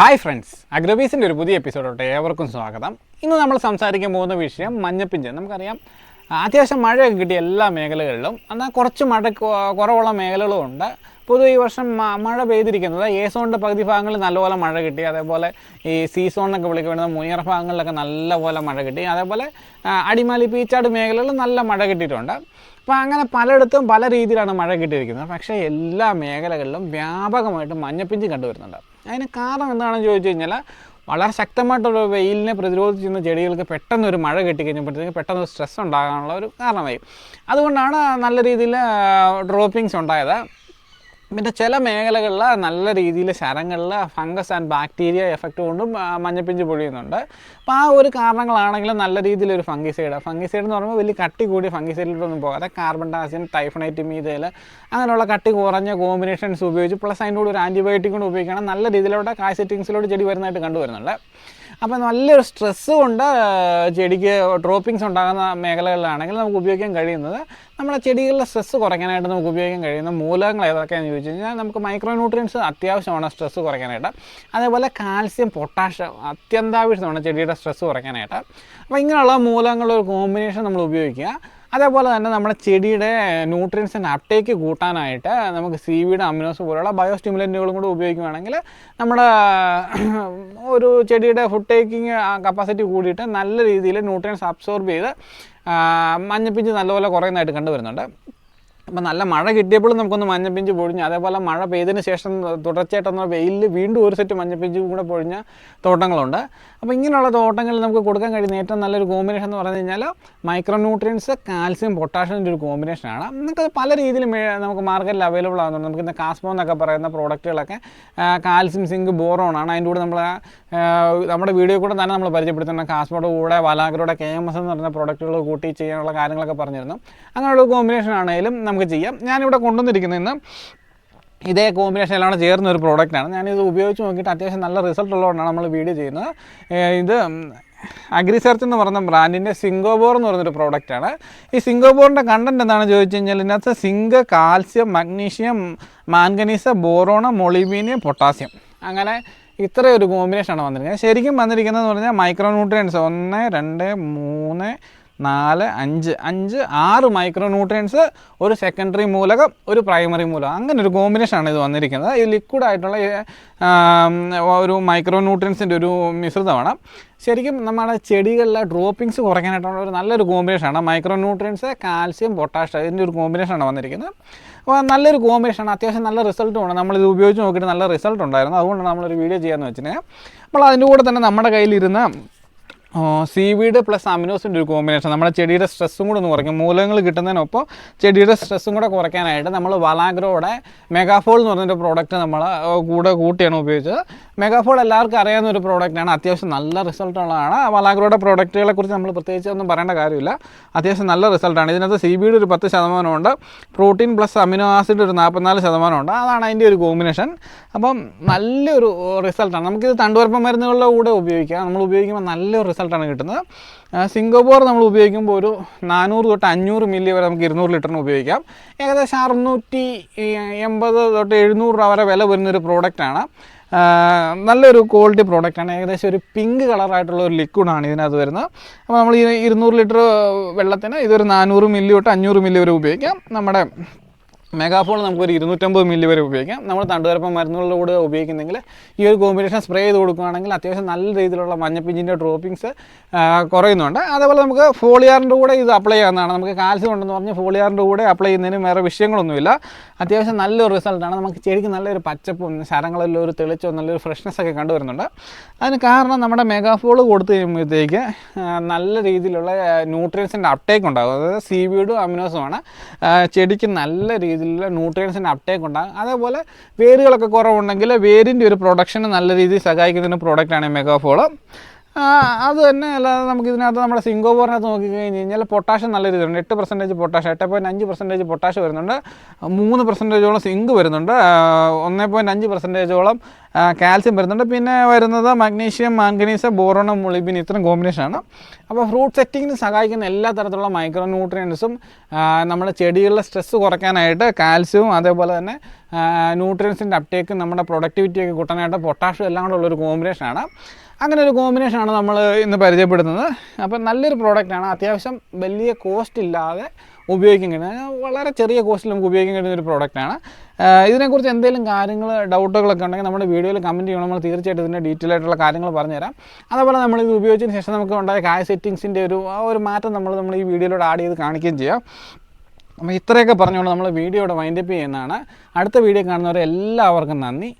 Hi friends അഗ്രബീസിന്റെ ഒരു പുതിയ എപ്പിസോഡോട്ട് ഏവർക്കും സ്വാഗതം. ഇന്ന് നമ്മൾ സംസാരിക്കാൻ പോകുന്ന വിഷയം മഞ്ഞപ്പിഞ്ച്. നമുക്കറിയാം അത്യാവശ്യം മഴയൊക്കെ കിട്ടിയ എല്ലാ മേഖലകളിലും. എന്നാൽ കുറച്ച് മഴ കുറവുള്ള മേഖലകളും ഉണ്ട്. പൊതുവെ ഈ വർഷം മഴ പെയ്തിരിക്കുന്നത് എ സോണിന്റെ പകുതി ഭാഗങ്ങളിൽ നല്ലപോലെ മഴ കിട്ടി. അതേപോലെ ഈ സി സോൺ വിളിക്കുന്ന മുനിയർ ഭാഗങ്ങളിലൊക്കെ നല്ലപോലെ മഴ കിട്ടി. അതേപോലെ അടിമാലി പീച്ചാട് മേഖലകളിൽ നല്ല മഴ കിട്ടിയിട്ടുണ്ട്. അപ്പോൾ അങ്ങനെ പലയിടത്തും പല രീതിയിലാണ് മഴ കിട്ടിയിരിക്കുന്നത്. പക്ഷേ എല്ലാ മേഖലകളിലും വ്യാപകമായിട്ട് മഞ്ഞപ്പിഞ്ച് കണ്ടുവരുന്നുണ്ട്. അതിന് കാരണം എന്താണെന്ന് ചോദിച്ചു കഴിഞ്ഞാൽ വളരെ ശക്തമായിട്ടുള്ള വെയിലിനെ പ്രതിരോധിച്ചിരുന്ന ചെടികൾക്ക് പെട്ടെന്ന് ഒരു മഴ കെട്ടിക്കഴിഞ്ഞപ്പോഴത്തേക്ക് പെട്ടെന്ന് സ്ട്രെസ് ഉണ്ടാകാനുള്ള ഒരു കാരണമായി. അതുകൊണ്ടാണ് നല്ല രീതിയിൽ ഡ്രോപ്പിങ്സ് ഉണ്ടായത്. പിന്നെ ചില മേഖലകളിൽ നല്ല രീതിയിൽ ശരങ്ങളിൽ ഫംഗസ് ആൻഡ് ബാക്ടീരിയ എഫക്റ്റ് കൊണ്ടും മഞ്ഞപ്പിഞ്ച് പൊഴിയുന്നുണ്ട്. അപ്പോൾ ആ ഒരു കാരണങ്ങളാണെങ്കിലും നല്ല രീതിയിലൊരു ഫംഗിസൈഡ് ഫംഗിസൈഡ് എന്ന് പറയുമ്പോൾ വലിയ കട്ടി കൂടിയ ഫംഗിസൈഡിലോട്ടൊന്നും പോകാതെ കാർബൺ ഡാസിയം ടൈഫണൈറ്റ് മീതയിൽ അങ്ങനെയുള്ള കട്ടി കുറഞ്ഞ കോമ്പിനേഷൻസ് ഉപയോഗിച്ച് പ്ലസ് അതിന്റെ കൂടെ ഒരു ആന്റിബയോട്ടിക് കൊണ്ട് ഉപയോഗിക്കണം നല്ല രീതിയിലൂടെ കായ് സെറ്റിങ്സിലോട്ട് ചെടി വരുന്നതായിട്ട് കണ്ടുവരുന്നുണ്ട്. അപ്പോൾ നല്ലൊരു സ്ട്രെസ് കൊണ്ട് ചെടിക്ക് ഡ്രോപ്പിങ്സ് ഉണ്ടാകുന്ന മേഖലകളിലാണെങ്കിൽ നമുക്ക് ഉപയോഗിക്കാൻ കഴിയുന്നത് നമ്മുടെ ചെടികളിലെ സ്ട്രെസ്സ് കുറയ്ക്കാനായിട്ട് നമുക്ക് ഉപയോഗിക്കാൻ കഴിയുന്ന മൂലകങ്ങൾ ഏതൊക്കെയാണെന്ന് ചോദിച്ചു കഴിഞ്ഞാൽ നമുക്ക് മൈക്രോ ന്യൂട്രിയൻസ് അത്യാവശ്യമാണ് സ്ട്രെസ്സ് കുറയ്ക്കാനായിട്ട്. അതേപോലെ കാൽസ്യം പൊട്ടാഷ്യം അത്യന്താവശ്യമാണ് ചെടിയുടെ സ്ട്രെസ്സ് കുറയ്ക്കാനായിട്ട്. അപ്പോൾ ഇങ്ങനെയുള്ള മൂലകങ്ങളുടെ ഒരു കോമ്പിനേഷൻ നമ്മൾ ഉപയോഗിക്കുക. അതേപോലെ തന്നെ നമ്മുടെ ചെടിയുടെ ന്യൂട്രിയൻസിന്റെ അപ്ടേക്ക് കൂട്ടാനായിട്ട് നമുക്ക് സി വിയുടെ അമിനോസ് പോലുള്ള ബയോ സ്റ്റിമുലന്റുകളും കൂടെ ഉപയോഗിക്കുകയാണെങ്കിൽ നമ്മുടെ ഒരു ചെടിയുടെ ഫുഡ് ടേക്കിങ് കപ്പാസിറ്റി കൂടിയിട്ട് നല്ല രീതിയിൽ ന്യൂട്രിയൻസ് അബ്സോർബ് ചെയ്ത് മഞ്ഞപ്പിഞ്ച് നല്ലപോലെ കുറയുന്നതായിട്ട് കണ്ടുവരുന്നുണ്ട്. അപ്പം നല്ല മഴ കിട്ടിയപ്പോഴും നമുക്കൊന്ന് മഞ്ഞപ്പിഞ്ച് പൊഴിഞ്ഞു അതേപോലെ മഴ പെയ്തതിന് ശേഷം തുടർച്ചയായിട്ടൊന്ന് വെയിലിൽ വീണ്ടും ഒരു സെറ്റ് മഞ്ഞപ്പിഞ്ചും കൂടെ പൊഴിഞ്ഞ തോട്ടങ്ങളുണ്ട്. അപ്പോൾ ഇങ്ങനെയുള്ള തോട്ടങ്ങളിൽ നമുക്ക് കൊടുക്കാൻ കഴിയുന്ന ഏറ്റവും നല്ലൊരു കോമ്പിനേഷൻ എന്ന് പറഞ്ഞു കഴിഞ്ഞാൽ മൈക്രോന്യൂട്രിയൻസ് കാൽസ്യം പൊട്ടാഷ്യത്തിന്റെ ഒരു കോമ്പിനേഷനാണ് നമുക്കത് പല രീതിയിലും നമുക്ക് മാർക്കറ്റിൽ അവൈലബിൾ ആകുന്നുണ്ട് നമുക്ക് ഇന്ന് കാസ്മോ എന്നൊക്കെ പറയുന്ന പ്രോഡക്റ്റുകളൊക്കെ കാൽസ്യം സിങ്ക് ബോറോണാണ് അതിന്റെ കൂടെ നമ്മൾ നമ്മുടെ വീഡിയോ കൂടെ തന്നെ നമ്മൾ പരിചയപ്പെടുത്തുന്ന കാസ്മോയുടെ കൂടെ വലാഗ്രയുടെ കെ എം എസ് എന്ന് പറയുന്ന പ്രോഡക്റ്റുകൾ കൂട്ടി ചെയ്യാനുള്ള കാര്യങ്ങളൊക്കെ പറഞ്ഞിരുന്നു. അങ്ങനെയുള്ള കോമ്പിനേഷൻ ആണെങ്കിലും നമുക്ക് ചെയ്യാം. ഞാനിവിടെ കൊണ്ടുവന്നിരിക്കുന്നത് ഇന്ന് ഇതേ കോമ്പിനേഷൻ എല്ലാം ചേർന്ന ഒരു പ്രോഡക്റ്റാണ്. ഞാനിത് ഉപയോഗിച്ച് നോക്കിയിട്ട് അത്യാവശ്യം നല്ല റിസൾട്ട് ഉള്ളതുകൊണ്ടാണ് നമ്മൾ വീഡിയോ ചെയ്യുന്നത്. ഇത് അഗ്രിസെർച്ച് എന്ന് പറഞ്ഞ ബ്രാൻഡിന്റെ സിംഗോബോർ എന്ന് പറയുന്നൊരു പ്രോഡക്റ്റാണ്. ഈ സിംഗോബോറിന്റെ കണ്ടന്റ് എന്താണെന്ന് ചോദിച്ചു കഴിഞ്ഞാൽ ഇതിനകത്ത് zinc calcium magnesium manganese boron molybdenum potassium. അങ്ങനെ ഇത്രയൊരു ഒരു കോമ്പിനേഷനാണ് വന്നിരിക്കുന്നത്. ശരിക്കും വന്നിരിക്കുന്നതെന്ന് പറഞ്ഞാൽ മൈക്രോ ന്യൂട്രിയൻസ് ഒന്ന് രണ്ട് മൂന്ന് നാല് അഞ്ച് അഞ്ച് ആറ് മൈക്രോ ന്യൂട്രിയൻസ് ഒരു സെക്കൻഡറി മൂലകം ഒരു പ്രൈമറി മൂലകം. അങ്ങനെ ഒരു കോമ്പിനേഷൻ ആണ് ഇത് വന്നിരിക്കുന്നത്. ഈ ലിക്വിഡ് ആയിട്ടുള്ള ഒരു മൈക്രോ ന്യൂട്രിയൻസിന്റെ ഒരു മിശ്രിതമാണ്. ശരിക്കും നമ്മുടെ ചെടികളിലെ ഡ്രോപ്പിങ്സ് കുറയ്ക്കാനായിട്ടുള്ള ഒരു നല്ലൊരു കോമ്പിനേഷനാണ് മൈക്രോ ന്യൂട്രിയൻസ് കാൽസ്യം പൊട്ടാഷ്യം ഇതിന്റെ ഒരു കോമ്പിനേഷനാണ് വന്നിരിക്കുന്നത്. അപ്പോൾ നല്ലൊരു കോമ്പിനേഷനാണ് അത്യാവശ്യം നല്ല റിസൾട്ടുമാണ് നമ്മളിത് ഉപയോഗിച്ച് നോക്കിയിട്ട് നല്ല റിസൾട്ട് ഉണ്ടായിരുന്നു. അതുകൊണ്ടാണ് നമ്മളൊരു വീഡിയോ ചെയ്യാമെന്ന് വെച്ചിട്ടുണ്ടെങ്കിൽ അപ്പോൾ അതിന്റെ കൂടെ തന്നെ നമ്മുടെ കയ്യിലിരുന്ന സീവീഡ് പ്ലസ് അമിനോസിന്റെ ഒരു കോമ്പിനേഷൻ നമ്മുടെ ചെടിയുടെ സ്ട്രെസ്സും കൂടെ ഒന്ന് കുറയ്ക്കും. മൂലങ്ങൾ കിട്ടുന്നതിനൊപ്പം ചെടിയുടെ സ്ട്രെസ്സും കൂടെ കുറയ്ക്കാനായിട്ട് നമ്മൾ വലാഗ്രോയുടെ മെഗാഫോൾ എന്ന് പറഞ്ഞൊരു പ്രോഡക്റ്റ് നമ്മൾ കൂടെ കൂട്ടിയാണ് ഉപയോഗിച്ചത്. മെഗാഫോൾ എല്ലാവർക്കും അറിയാവുന്ന ഒരു പ്രോഡക്റ്റാണ് അത്യാവശ്യം നല്ല റിസൾട്ടുള്ളതാണ് വലാഗ്രോയുടെ പ്രോഡക്റ്റുകളെ കുറിച്ച് നമ്മൾ പ്രത്യേകിച്ച് ഒന്നും പറയേണ്ട കാര്യമില്ല. അത്യാവശ്യം നല്ല റിസൾട്ടാണ് ഇതിനകത്ത് സി വീഡ് ഒരു പത്ത് ശതമാനമുണ്ട് പ്രോട്ടീൻ പ്ലസ് അമിനോ ആസിഡ് ഒരു നാൽപ്പത്തിനാല് ശതമാനമുണ്ട് അതാണ് അതിന്റെ ഒരു കോമ്പിനേഷൻ അപ്പം നല്ലൊരു റിസൾട്ടാണ് നമുക്കിത് തണ്ടുവരപ്പ മരുന്നുകളുടെ കൂടെ ഉപയോഗിക്കാം. നമ്മൾ ഉപയോഗിക്കുമ്പോൾ നല്ലൊരു റിസൾട്ടാണ് കിട്ടുന്നത്. സിംഗപ്പൂർ നമ്മൾ ഉപയോഗിക്കുമ്പോൾ ഒരു നാനൂറ് തൊട്ട് അഞ്ഞൂറ് മില്ലി വരെ നമുക്ക് ഇരുന്നൂറ് ലിറ്ററിന് ഉപയോഗിക്കാം. ഏകദേശം അറുന്നൂറ്റി എൺപത് തൊട്ട് എഴുന്നൂറ് രൂപ വരെ വില വരുന്നൊരു പ്രോഡക്റ്റാണ് നല്ലൊരു ക്വാളിറ്റി പ്രോഡക്റ്റാണ് ഏകദേശം ഒരു പിങ്ക് കളറായിട്ടുള്ള ഒരു ലിക്വിഡാണ് ഇതിനകത്ത് വരുന്നത്. അപ്പോൾ നമ്മൾ ഈ ഇരുന്നൂറ് ലിറ്റർ വെള്ളത്തിന് ഇതൊരു നാനൂറ് മില്ലി തൊട്ട് അഞ്ഞൂറ് മില്ലി വരെ ഉപയോഗിക്കാം. നമ്മുടെ മെഗാഫോൺ നമുക്കൊരു ഇരുന്നൂറ്റമ്പത് മില്ലി വരെ ഉപയോഗിക്കാം. നമ്മൾ തണ്ടുവരപ്പം മരുന്നുകളുടെ കൂടെ ഉപയോഗിക്കുന്നെങ്കിൽ ഈ ഒരു കോമ്പിനേഷൻ സ്പ്രേ ചെയ്ത് കൊടുക്കുകയാണെങ്കിൽ അത്യാവശ്യം നല്ല രീതിയിലുള്ള മഞ്ഞപ്പിഞ്ചിന്റെ ഡ്രോപ്പിങ്സ് കുറയുന്നുണ്ട്. അതേപോലെ നമുക്ക് ഫോളിയാറിന്റെ കൂടെ ഇത് അപ്ലൈ ചെയ്യാവുന്നതാണ്. നമുക്ക് കാൽസ്യം ഉണ്ടെന്ന് പറഞ്ഞ് ഫോളിയാറിന്റെ കൂടെ അപ്ലൈ ചെയ്യുന്നതിന് വേറെ വിഷയങ്ങളൊന്നുമില്ല. അത്യാവശ്യം നല്ലൊരു റിസൾട്ടാണ് നമുക്ക് ചെടിക്ക് നല്ലൊരു പച്ചപ്പും ശരങ്ങളെല്ലാം ഒരു തെളിച്ചവും നല്ലൊരു ഫ്രഷ്നെസ് ഒക്കെ കണ്ടുവരുന്നുണ്ട്. അതിന് കാരണം നമ്മുടെ മെഗാഫോൾ കൊടുത്തു കഴിയുമ്പോഴത്തേക്ക് നല്ല രീതിയിലുള്ള ന്യൂട്രിയൻസിന്റെ അപ്ടേക്ക് ഉണ്ടാകും. അതായത് സീവീഡും അമിനോസുമാണ് ചെടിക്ക് നല്ല രീതിയിലുള്ള ന്യൂട്രിയൻസിന്റെ അപ്ടേക്ക് ഉണ്ടാകും. അതേപോലെ വേരുകളൊക്കെ കുറവുണ്ടെങ്കിൽ വേരിന്റെ ഒരു പ്രൊഡക്ഷന് നല്ല രീതിയിൽ സഹായിക്കുന്ന പ്രോഡക്റ്റാണ് മെഗാഫോൾ ആ, അത് തന്നെ. അല്ലാതെ നമുക്ക് ഇതിനകത്ത് നമ്മുടെ സിംഗോപോറിനകത്ത് നോക്കി കഴിഞ്ഞ് കഴിഞ്ഞാൽ പൊട്ടാഷ്യം നല്ല രീതിയിലുണ്ട് എട്ട് പെർസെന്റേജ് പൊട്ടാഷ്യം എട്ട് പോയിന്റ് അഞ്ച് പെർസെന്റേജ് പൊട്ടാഷ്യം വരുന്നുണ്ട്. മൂന്ന് പെർസെന്റേജോളം സിങ്ക് വരുന്നുണ്ട്. ഒന്ന് പോയിന്റ് അഞ്ച് പെർസെന്റേജോളം കാൽസ്യം വരുന്നുണ്ട്. പിന്നെ വരുന്നത് മഗ്നീഷ്യം മാംഗനീസ് ബോറോണം മുളിബിൻ ഇത്രയും കോമ്പിനേഷനാണ് അപ്പോൾ ഫ്രൂട്ട് സെറ്റിങ്ങിന് സഹായിക്കുന്ന എല്ലാ തരത്തിലുള്ള മൈക്രോ ന്യൂട്രിയൻസും നമ്മുടെ ചെടികളുടെ സ്ട്രെസ്സ് കുറയ്ക്കാനായിട്ട് കാൽസ്യവും അതേപോലെ തന്നെ ന്യൂട്രിയൻസിന്റെ അപ്ടേക്കും നമ്മുടെ പ്രൊഡക്ടിവിറ്റിയൊക്കെ കൂട്ടാനായിട്ട് പൊട്ടാഷ്യം എല്ലാം കൂടെ ഉള്ളൊരു കോമ്പിനേഷനാണ് അങ്ങനെ ഒരു കോമ്പിനേഷനാണ് നമ്മൾ ഇന്ന് പരിചയപ്പെടുത്തുന്നത്. അപ്പം നല്ലൊരു പ്രോഡക്റ്റാണ് അത്യാവശ്യം വലിയ കോസ്റ്റ് ഇല്ലാതെ ഉപയോഗിക്കാൻ കഴിയുന്ന വളരെ ചെറിയ കോസ്റ്റിൽ നമുക്ക് ഉപയോഗിക്കാൻ കഴിയുന്ന ഒരു പ്രോഡക്റ്റാണ് ഇതിനെക്കുറിച്ച് എന്തെങ്കിലും കാര്യങ്ങൾ ഡൗട്ടുകളൊക്കെ ഉണ്ടെങ്കിൽ നമ്മുടെ വീഡിയോയിൽ കമന്റ് ചെയ്യണം. നമ്മൾ തീർച്ചയായിട്ടും ഇതിന്റെ ഡീറ്റെയിൽ ആയിട്ടുള്ള കാര്യങ്ങൾ പറഞ്ഞുതരാം. അതേപോലെ നമ്മൾ ഇത് ഉപയോഗിച്ചതിന് ശേഷം നമുക്ക് ഉണ്ടായ കായ സെറ്റിങ്സിന്റെ ഒരു ആ ഒരു മാറ്റം നമ്മൾ നമ്മൾ ഈ വീഡിയോയിലൂടെ ആഡ് ചെയ്ത് കാണിക്കുകയും ചെയ്യാം. അപ്പോൾ ഇത്രയൊക്കെ പറഞ്ഞുകൊണ്ട് നമ്മൾ വീഡിയോയുടെ വൈൻഡപ്പ് ചെയ്യുന്നതാണ്. അടുത്ത വീഡിയോ കാണുന്നവരെ എല്ലാവർക്കും നന്ദി.